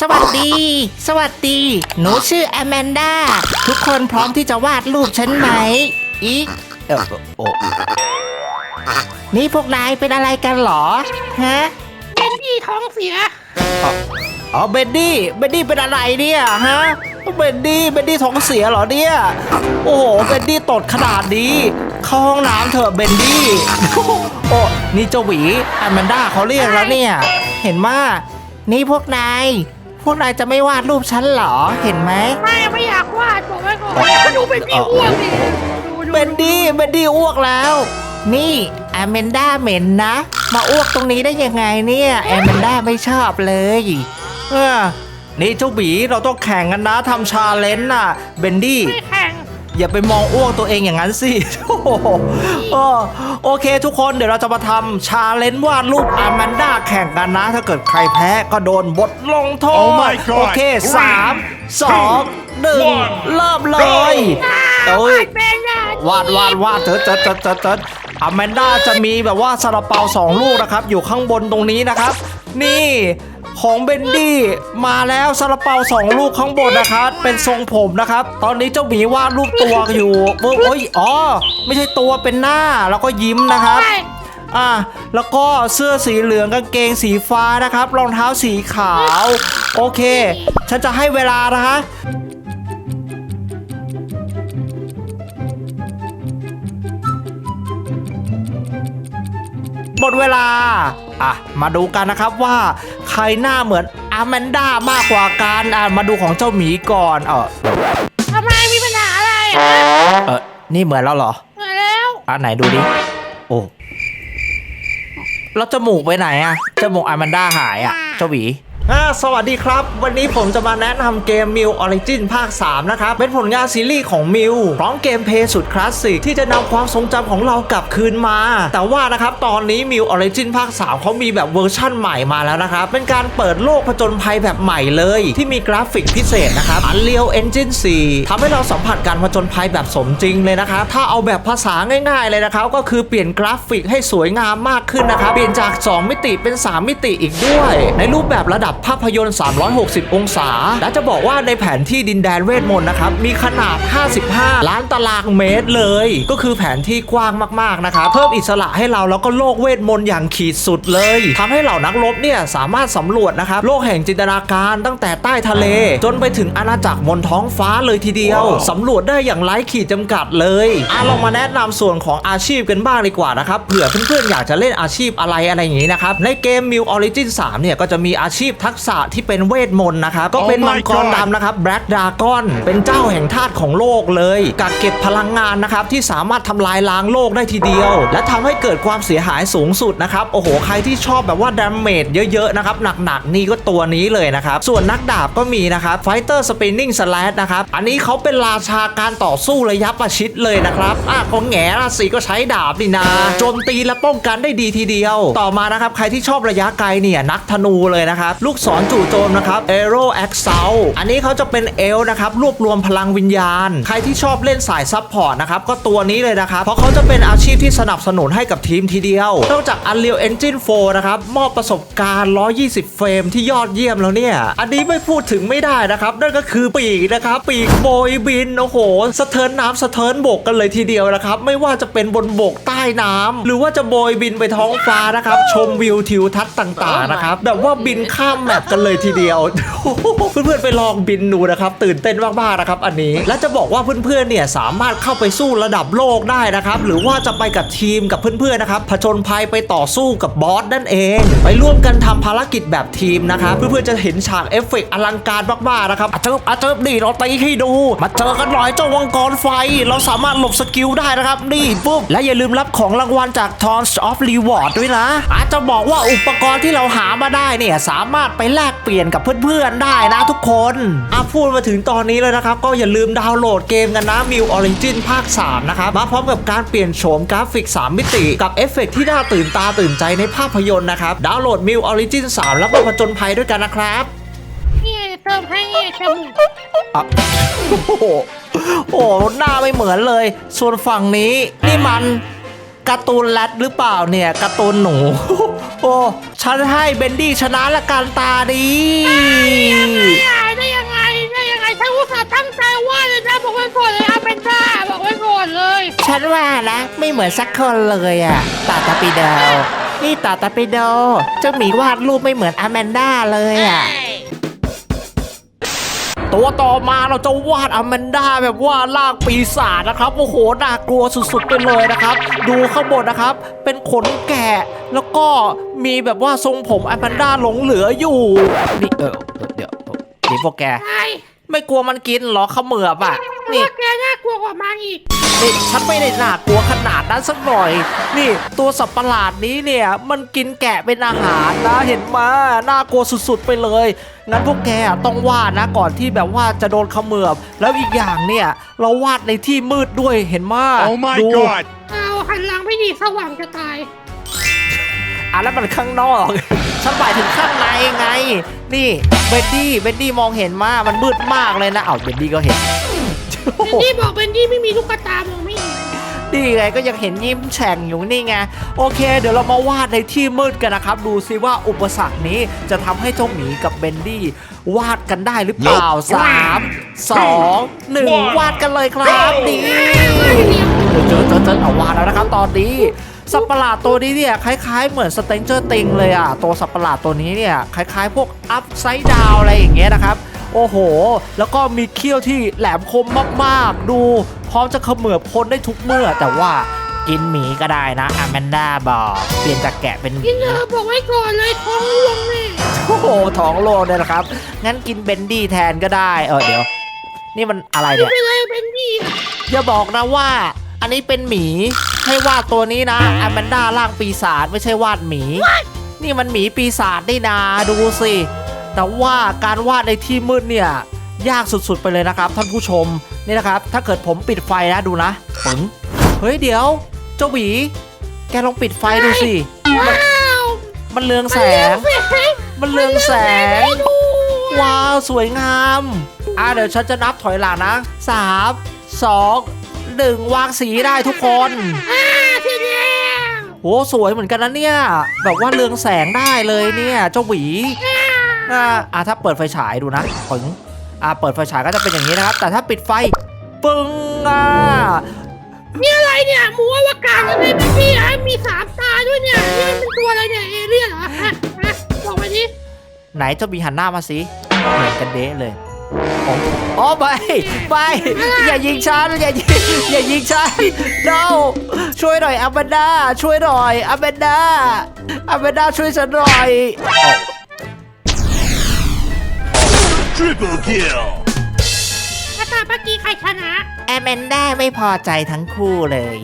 สวัสดี สวัสดี หนูชื่อแอมแมนดาทุกคนพร้อมที่จะวาดรูปฉันไหม อีเออโอ้นี่พวกนายเป็นอะไรกันเหรอ ฮะ เป็นพี่ท้องเสีย อ๋อ เบนดี้ เบนดี้เป็นอะไรเนี่ยฮะ เบนดี้ เบนดี้ท้องเสียเหรอเนี่ย โอ้โห เบนดี้ตดขนาดนี้เข้าห้องน้ำเถอะเบนดี้ โอ้ นี่เจ้าหวีแอมแมนด้าเขาเรียกแล้วเนี่ย เห็นมานี่พวกนาย พวกนายจะไม่วาดรูปฉันเหรอ เห็นไหม ไม่ไม่อยากวาดบอกไว้ก่อนก็ดูเป็นพี่อ้วนดิดูดูเบนดี้เบนดี้อ้วกแล้ว นี่แอมแมนด้าเหม็นนะ มาอ้วกตรงนี้ได้ยังไงเนี่ยแอมแมนด้าไม่ชอบเลยเออนี่เจ้าบีเราต้องแข่งกันนะทำชาเลนจ์น่ะ เบนดี้ไม่แข่ง อย่าไปมองอ้วกตัวเองอย่างนั้นสิ โอ้โหเออโอเคทุกคนเดี๋ยวเราจะมาทำชาเลนจ์วาดรูปอาแมนด้าแข่งกันนะ ถ้าเกิดใครแพ้ก็โดนบทลงโทษ Oh my God โอเคสามสองหนึ่ง one เริ่มเลยเอ้ย เป็นยาวาดวาดวาดเจิดเจิดเจิดเจิดเจิดอแมนด้าจะมีแบบว่าซาลาเปาสองลูกนะครับ อยู่ข้างบนตรงนี้นะครับ นี่ของเบนดี้มาแล้วซาลาเปาสองลูกข้างบนนะครับ เป็นทรงผมนะครับ ตอนนี้เจ้าหมีวาดรูปตัวอยู่ปุ๊บเอ้ยอ๋อ ไม่ใช่ตัวเป็นหน้าแล้วก็ยิ้มนะครับใช่อะแล้วก็เสื้อสีเหลืองกางเกงสีฟ้านะครับรองเท้าสีขาว โอเค ฉันจะให้เวลานะฮะ หมดเวลา อะ มาดูกันนะครับว่า ใครหน้าเหมือนอาแมนด้ามากกว่ากันอะมาดูของเจ้าหมีก่อนเออทำไมมีปัญหาอะไรฮะเออนี่เหมือนแล้วเหรอมาแล้วอะไหนดูดิโอ้แล้วจมูกไปไหนอะจมูกอาแมนด้าหายอะเจ้าหวีอ่า สวัสดีครับ วันนี้ผมจะมาแนะนำเกม m i l Origin ภาค 3 นะครับ เป็นผลงานซีรีส์ของ m i l พร้อมเกมเพลย์สุดคลาสสิกที่จะนำความทรงจำของเรากลับคืนมา แต่ว่านะครับ ตอนนี้ m i l Origin ภาค 3 เขามีแบบเวอร์ชั่นใหม่มาแล้วนะครับ เป็นการเปิดโลกผจญภัยแบบใหม่เลย ที่มีกราฟิกพิเศษนะครับ Unreal Engine 4ทำให้เราสัมผัสการผจญภัยแบบสมจริงเลยนะครับ ถ้าเอาแบบภาษาง่ายๆเลยนะครับ ก็คือเปลี่ยนกราฟิกให้สวยงามมากขึ้นนะครับ เปลี่ยนจาก 2 มิติเป็น 3 มิติอีกด้วย ในรูปแบบระดับภาพยนตร์ 360 องศา และจะบอกว่าในแผนที่ดินแดนเวทมนต์นะครับ มีขนาด 55 ล้านตารางเมตรเลย ก็คือแผนที่กว้างมากๆนะครับ เพิ่มอิสระให้เราแล้วก็โลกเวทมนต์อย่างขีดสุดเลยทำให้เหล่านักรบเนี่ยสามารถสำรวจนะครับ โลกแห่งจินตนาการตั้งแต่ใต้ทะเล จนไปถึงอาณาจักรบนท้องฟ้าเลยทีเดียวสำรวจได้อย่างไร้ขีดจำกัดเลยอะลองมาแนะนำส่วนของอาชีพกันบ้างดีกว่านะครับเผื่อเพื่อนๆอยากจะเล่นอาชีพอะไรอะไรอย่างนี้นะครับในเกม Mill Origin 3เนี่ยก็จะมีอาชีพทักษะที่เป็นเวทมนต์นะครับ ก็เป็น Oh my มังกร God ดำนะครับ Black Dragon เป็นเจ้าแห่งธาตุของโลกเลยกักเก็บพลังงานนะครับ ที่สามารถทำลายล้างโลกได้ทีเดียว และทำให้เกิดความเสียหายสูงสุดนะครับ โอ้โห ใครที่ชอบแบบว่าดาเมจเยอะ ๆ นะครับ หนัก ๆ นี่ก็ตัวนี้เลยนะครับ ส่วนนักดาบก็มีนะครับ Fighter Spinning Slash นะครับ อันนี้เขาเป็นราชาการต่อสู้ระยะประชิดเลยนะครับอะก็แง่ราศีก็ใช้ดาบนี่นาโจมตีและป้องกันได้ดีทีเดียว ต่อมานะครับใครที่ชอบระยะไกลเนี่ยนักธนูเลยนะครับลูกูกศรจู่โจมนะครับ Arrow a x a l อันนี้เขาจะเป็นเอลนะครับรวบรวมพลังวิญญาณ ใครที่ชอบเล่นสายซับพอร์ตนะครับก็ตัวนี้เลยนะครับ เพราะเขาจะเป็นอาชีพที่สนับสนุนให้กับทีมทีเดียวนอกจาก Unreal Engine 4 นะครับ มอบประสบการณ์ 120 เฟรมที่ยอดเยี่ยมแล้วเนี่ย อันนี้ไม่พูดถึงไม่ได้นะครับ นั่นก็คือปีกนะครับ ปีกโบยบิน โอ้โห สะเทินน้ำสะเทินบกกันเลยทีเดียวนะครับ ไม่ว่าจะเป็นบนบกใต้น้ำหรือว่าจะโบยบินไปท้องฟ้านะครับ ชมวิวทิวทัศน์ต่างๆนะครับ แบบว่าบินข้ามแมปกันเลยทีเดียว เพื่อนๆไปลองบินดูนะครับ ตื่นเต้นมากๆนะครับ อันนี้และจะบอกว่าเพื่อนๆเนี่ยสามารถเข้าไปสู้ระดับโลกได้นะครับ หรือว่าจะไปกับทีมกับเพื่อนๆนะครับผจญภัยไปต่อสู้กับบอสนั่นเอง ไปร่วมกันทำภารกิจแบบทีมนะครับเพื่อนๆจะเห็นฉากเอฟเฟกต์อลังการมากๆนะครับอาเจิบอาเจิบนี่เราตีให้ดู มาเจอกันหน่อยเจ้าวังกรไฟ เราสามารถหลบสกิลได้นะครับ นี่ปุ๊บและอย่าลืมรับของรางวัลจาก Tons of Reward ด้วยนะ อาจจะบอกว่าอุปกรณ์ที่เราหามาได้เนี่ยสามารถไปแลกเปลี่ยนกับเพื่อนๆได้นะทุกคนอะพูดมาถึงตอนนี้แล้วนะครับ ก็อย่าลืมดาวน์โหลดเกมกันนะ m i l Origin ภาค 3 นะครับ มาพร้อมกับการเปลี่ยนโฉมกราฟิก 3 มิติกับเอฟเฟกต์ที่น่าตื่นตาตื่นใจในภาพยนตร์นะครับ ดาวน์โหลด m i l Origin 3แล้วก็ผจญภัยด้วยกันนะครับนี่เติมให้จมูกอะโอ้โหโอ้โห หน้าไม่เหมือนเลย ส่วนฝั่งนี้นี่มัน การ์ตูนแรดหรือเปล่าเนี่ยการ์ตูนหนู โอ้ฉันให้เบนดี้ชนะละการตาดีได้ยังไงได้ยังไงฉันอุตส่าห์ตั้งใจว่าเลยนะบอกไว้ก่อนเลยอาเป็นด้าบอกไว้ก่อนเลยฉันว่านะ ไม่เหมือนสักคนเลยอะตาตาปีเดานี่ตาตาปีโดเจ้าหมีวาดรูปไม่เหมือนอาแมนด้าเลยอะ ตัวต่อมาเราจะวาดอแมนด้าแบบว่าล่างปีศาจนะครับโอ้โหน่ากลัวสุดๆไปเลยนะครับ ดูข้างบนนะครับ เป็นขนแกะ แล้วก็มีแบบว่าทรงผมอแมนด้าหลงเหลืออยู่นี่เออเดี๋ยวนี่พวกแกใช่ไม่กลัวมันกินเหรอเขมือบอะ นี่นี่แกน่ากลัวกว่ามันอีกนี่ฉันไม่ได้น่ากลัวขนาดนั้นสักหน่อย นี่ตัวสัตว์ประหลาดนี้เนี่ยมันกินแกะเป็นอาหารนะเห็นมาน่ากลัวสุดๆไปเลยงั้นพวกแกต้องวาดนะก่อนที่แบบว่าจะโดนเขมือบแล้วอีกอย่างเนี่ยเราวาดในที่มืดด้วยเห็นมา Oh my ดู god! เอาหันหลังไม่ดีสว่างจะตาย อะแล้วมันข้างนอก ฉันหมายถึงข้างในไง นี่เบนดี้เบนดี้มองเห็นมามันมืดมากเลยนะ เอ้าเบนดี้ก็เห็น เบนดี้บอกเบนดี้ไม่มีลูกตามองไม่เห็นนี่ไงก็ยังเห็นยิ้มแฉ่งอยู่นี่ไงโอเค เดี๋ยวเรามาวาดในที่มืดกันนะครับ ดูซิว่าอุปสรรคนี้จะทำให้เจ้าหมีกับเบนดี้วาดกันได้หรือเปล่าสามสองหนึ่งวาดกันเลยครับดีเจอเจอเจอเอาวาดแล้วนะครับตอนนี้สัตว์ประหลาดตัวนี้เนี่ยคล้ายๆ เหมือนสเตนเจอร์ติงเลยอะตัวสัตว์ประหลาดตัวนี้เนี่ยคล้ายๆ พวกอัพไซด์ดาวอะไรอย่างเงี้ยนะครับ โอ้โห แล้วก็มีเขี้ยวที่แหลมคมมากๆ ดู พร้อมจะเขมือบคนได้ทุกเมื่อ แต่ว่ากินหมีก็ได้นะอแมนดาบอกเปลี่ยนจากแกะเป็นหมี กินเธอบอกไว้ก่อนเลยท้องร่วงแน่โอ้โหท้องโลกเลยนะครับ งั้นกินเบนดี้แทนก็ได้ เออเดี๋ยว นี่มันอะไรกินเนี่ย ไปเลยเบนดี้อย่าบอกนะว่า อันนี้เป็นหมีให้วาดตัวนี้นะอแมนดาร่างปีศาจไม่ใช่วาดหมี นี่มันหมีปีศาจได้นาดูสิ แต่ว่าการวาดในที่มืดเนี่ยยากสุดๆไปเลยนะครับ ท่านผู้ชมนี่นะครับ ถ้าเกิดผมปิดไฟนะดูนะปึ๋งเฮ้ยเดี๋ยว เจ้าหวีแกลองปิดไฟดูสิว้าวมันเรืองแสง มันเรืองแสงให้ดูว้าวสวยงามอะเดี๋ยวฉันจะนับถอยหลังนะสามสองหนึ่งวางสีได้ทุกคนอ่าทีเดียวโหสวยเหมือนกันนะเนี่ย แบบว่าเรืองแสงได้เลยเนี่ย เจ้าหวี อ่าอะถ้าเปิดไฟฉายดูนะปึงอะเปิดไฟฉายก็จะเป็นอย่างนี้นะครับ แต่ถ้าปิดไฟปึ้งอะนี่อะไรเนี่ยหมูอวกาศอะไรเบนดี้อะมีสามตาด้วยเนี่ยนี่มันเป็นตัวอะไรเนี่ยเอเลี่ยนเหรอฮะฮะบอกมาดิไหนเจ้าหวีหันหน้ามาสิเหมือนกันเด้เลยอ๋ออ๋อไปไปอย่ายิงฉันอย่ายิงอย่ายิงฉัน no ช่วยหน่อยอัมเบนดาช่วยหน่อยอัมเบนดาอัมเบนดาช่วยฉันหน่อย Triple kill! ถ้าตาเมื่อกี้ใครชนะ แอแมนด้าไม่พอใจทั้งคู่เลย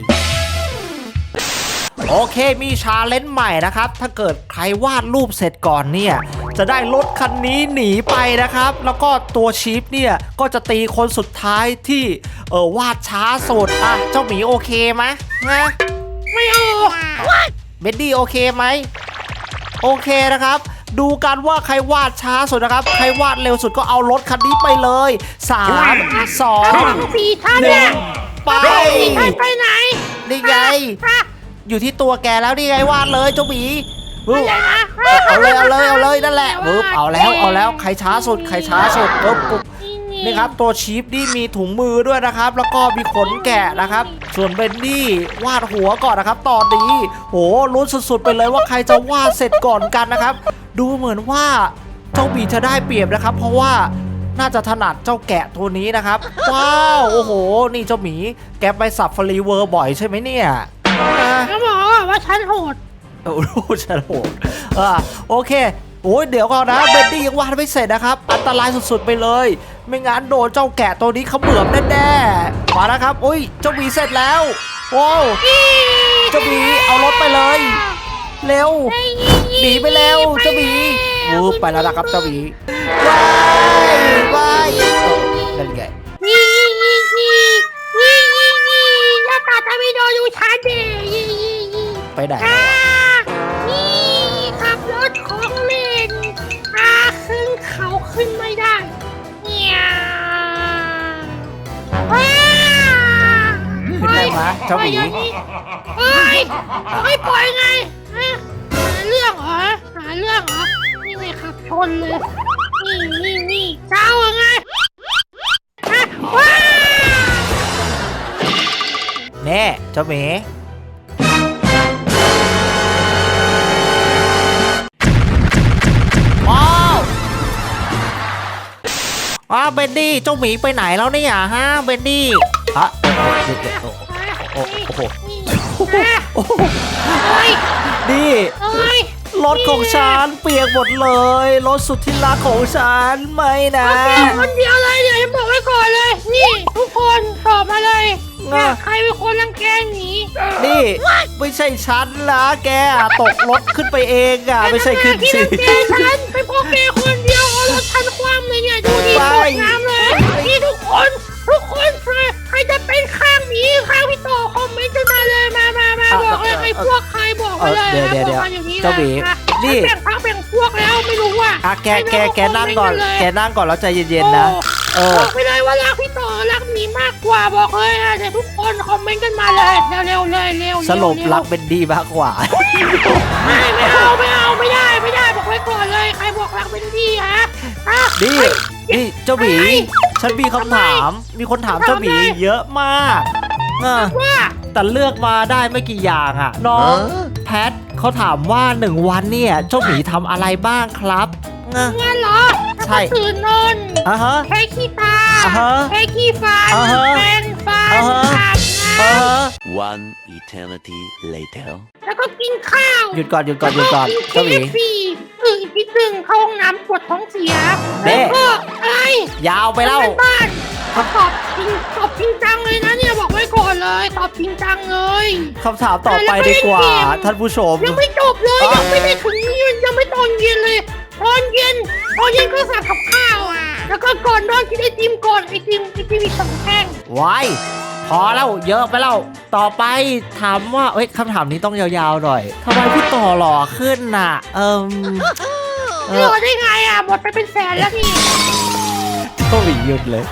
โอเคมีชาเลนจ์ใหม่นะครับ ถ้าเกิดใครวาดรูปเสร็จก่อนเนี่ย จะได้รถคันนี้หนีไปนะครับ แล้วก็ตัวชีฟเนี่ย ก็จะตีคนสุดท้ายที่ เออวาดช้าสุดอะ เจ้าหมีโอเคไหมนะไม่เอาเบดดี้โอเคไหม โอเคนะครับ ดูกันว่าใครวาดช้าสุดนะครับ ใครวาดเร็วสุดก็เอารถคันนี้ไปเลยสามสองสี่ท่านหนึ่เนี่ยงไป สี่ท่านไปไหนนี่ไง ฮะอยู่ที่ตัวแกแล้วนี่ไงวาดเลยเจ้าหมีปึ๊บอะไรนะเอาเลยเอาเลยเอาเลยนั่นแหละปึ๊บเอาแล้วเอาแล้วใครช้าสุดใครช้าสุดปึ๊บปึ๊บ นี่ครับตัวชีฟนี่มีถุงมือด้วยนะครับ แล้วก็มีขนแกะนะครับ ส่วนเบนนี่วาดหัวก่อนนะครับ ตอนนี้โหลุ้นสุดๆไปเลยว่าใครจะวาดเสร็จก่อนกันนะครับ ดูเหมือนว่าเจ้าหมีจะได้เปรียบนะครับ เพราะว่าน่าจะถนัดเจ้าแกะตัวนี้นะครับ ว้าวโอ้โห นี่เจ้าหมีแกไปสับฟรีเวอร์บ่อยใช่ไหมเนี่ยอะแล้วบอกว่าฉันโหดโอ้โหฉันโหดอ่าโอเคโอ้ยเดี๋ยวก่อนนะเบนดี้ยังวาดไม่เสร็จนะครับ อันตรายสุดๆไปเลย ไม่งั้นโดนเจ้าแกะตัวนี้เขมือบแน่ๆมานะครับอุ้ยเจ้าหมีเสร็จแล้วโว้วเจ้าหมีเอารถไปเลย เร็วหนีไปแล้วเจ้าหมีวูบไปแล้วนะครับเจ้าหมีว้ายว้ายเอ้านั่นไงนี่นี่นี่นี่นี่นี่หน้าตาทำให้โดนดูฉันเดยี่ยี่ยี่ไปไหนอ่านี่ขับรถของเล่นอาขึ้นเขาขึ้นไม่ได้เนี่ยว้าขึ้นได้ไหมเจ้าหมีเฮ้ยเฮ้ยปล่อยไง ชนเลย นี่นี่นี่เจ้าเหรอไงฮะว้าจ้าหมีว้าวอ้าวเบนดี้เจ้าหมีไปไหนแล้วเนี่ยฮะเบนดี้ฮะโอ้โหโอ้โหโอ้โหเอ้ย นี่เอ้ย รถของฉันเปียกหมดเลย รถสุดที่รักของฉันไม่นะ เอาเป็นคนเดียวเลยเนี่ยจะบอกไว้ก่อนเลย นี่ทุกคนตอบมาเลยเนี่ยใครเป็นคนรังแกหนีนี่ไม่ใช่ฉันนะแกอะตกรถขึ้นไปเองอะไม่ใช่ขึ้นที่สิ รังแกฉันเป็นพวกแกคนเดียวเอารถฉันคว่ำเลยเนี่ยดูดิไปสวยงามเลยนี่ทุกคนทุกคนใครใครจะเป็นข้างหมีข้างพี่ต่อคอมเมนต์กันมาเลยมามามาบอกเลยใครพวกใคร บอกมาเลยเดี๋ยวนะเดี๋ยวบเดี๋อกยวมาอย่างนี้เจ้าหมีเลยนะนี่แบ่งพักแบ่งพวกแล้วไม่รู้ว่าอะแกแกแกนั่งก่อน แกนั่งก่อนแล้วใจเย็นๆนะเออบอกไปเลยว่ารักพี่ต่อรักหมีมากกว่าบอกเลยอะเดี๋ยวทุกคนคอมเมนต์กันมาเลยเร็วๆเลยเร็วๆสรุปเวๆรักเบนดี้มากกว่าไม่ไม่เอาไม่เอาไม่ได้ไม่ได้บอกไว้ก่อนเลยใครบอกรักเป็นพี่ฮะฮะนี่นี่เจ้าหมีอะไรฉันมีคำถาม มีคนถามถามเจ้าหมีเลยเยอะมากอะว่าแต่เลือกมาได้ไม่กี่อย่างอะน้อง แพทเขาถามว่าหนึ่งวันเนี่ยเจ้าหมีทำอะไรบ้างครับอะงั้นเหรอใช่ถ้าตื่นนอนอะฮะแค่ขี้ตาอ่าฮะแค่ขี้ฟันอ่าฮะแปรงฟันอ่าฮะ อาบน้อะฮะ One eternity later. ำแล้วก็กินข้าวหยุดก่อนหยุดก่อนหยุดก่อนกินเจ้าหมี KFC ตื่นอีกนิดนึงเข้าห้องน้ำปวดท้องเสีย เด้ แล้วก็อะไรยาวไปแล้วทำงานบ้านก็ตอบจริงตอบจริงจังเลยนะ เนี่ยบอกไว้ก่อนเลยตอบจริงจังเลยคำถามต่อไปดีกว่า ท่านผู้ชม ยังไม่จบเลยอะยังไม่ได้ถึงนี่ยังไม่ตอนเย็นเลยตอนเย็นตอนเย็นก็สั่งกับข้าวอะ แล้วก็ก่อนนอนกินไอติมก่อนไอติมไอติมอีกสองแท่งไว้พอแล้วเยอะไปแล้วต่อไปถามว่าเอ้ยคำถามนี้ต้องยาวๆหน่อยทำไมพี่ต่อหล่อขึ้นน่ะ เอิมเอรออได้ไงอะหมดไปเป็นแสนแล้วนี่ต้องหวีหยุดเลย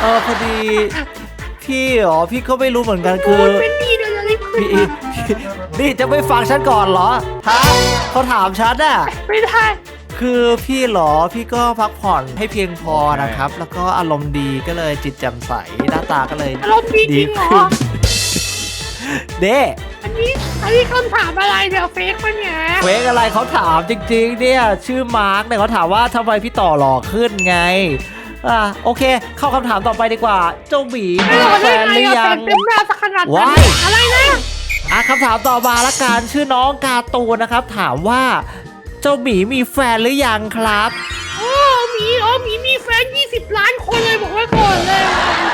เออพอดี พี่เหรอพี่ก็ไม่รู้เหมือนกันคือโดนเป็นดีเดี๋ยวจะรีบขึ้นพี่มาพี่นี่จะไม่ฟังฉันก่อนเหรอฮะเขาถามฉันน่ะ ไม่ได้คือพี่เหรอพี่ก็พักผ่อนให้เพียงพอนะครับ แล้วก็อารมณ์ดีก็เลยจิตแจ่มใสหน้าตาก็เลยอารมณ์ดีจริงเหรอ ขึ้นเด้อันนี้อันนี้คำถามอะไรเดี๋ยวเฟกปะเนี่ยเวกอะไรเขาถามจริงๆเนี่ย ชื่อมาร์กเนี่ยเขาถามว่าทำไมพี่ต่อหล่อขึ้นไง อะโอเค เข้าคำถามต่อไปดีกว่า เจ้าหมีไม่มีรอแฟได้นไงหรืออะยังแต่งเต็มหน้าสักขนาดนั้นว้าย อะไรนะอะคำถามต่อมาละกันชื่อน้องการ์ตูนนะครับ ถามว่า เจ้าหมีมีแฟนหรือยังครับ โอ้หมีอ๋อหมีมี แฟน20ล้านคนเลยบอกไว้ก่อนเลย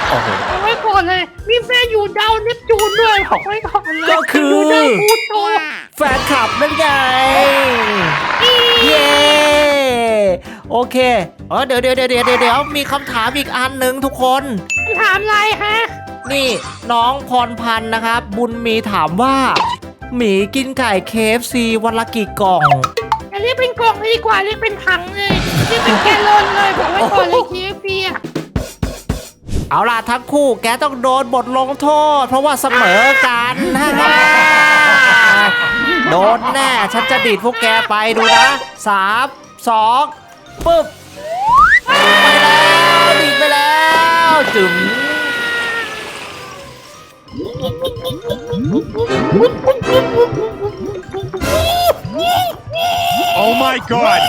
โอ้โห บอกไว้ก่อนเลย มีแฟนอยู่ดาวเนปจูนด้วยบอกไว้ก่อนเลยก็คือ ยู่ดาวพูโตแฟนคลับนั่นไงเย้ โอเคเออเดี๋ยวเดี๋ยวเดี๋ยวเดี๋ยวเดี๋ยวมีคำถามอีกอันหนึ่งทุกคน ถามอะไรฮะนี่น้องพรพันธ์นะครับ บุญมีถามว่า หมีกินไก่เคฟซีวันละกี่กล่อง อย่าเรียกเป็นกล่องเลยดีกว่าเรียกเป็นถังเลย เรียกเป็นแกลลอนเลยบอกไว้ก่อนเลยทีฟีอะเอาล่ะทั้งคู่แกต้องโดนบทลงโทษ เพราะว่าเสมอกันโดนแน่ ฉันจะดีดพวกแกไปดูนะสามสองปึ๊บไปแล้วดีดไปแล้วจึ๋ม Oh my god!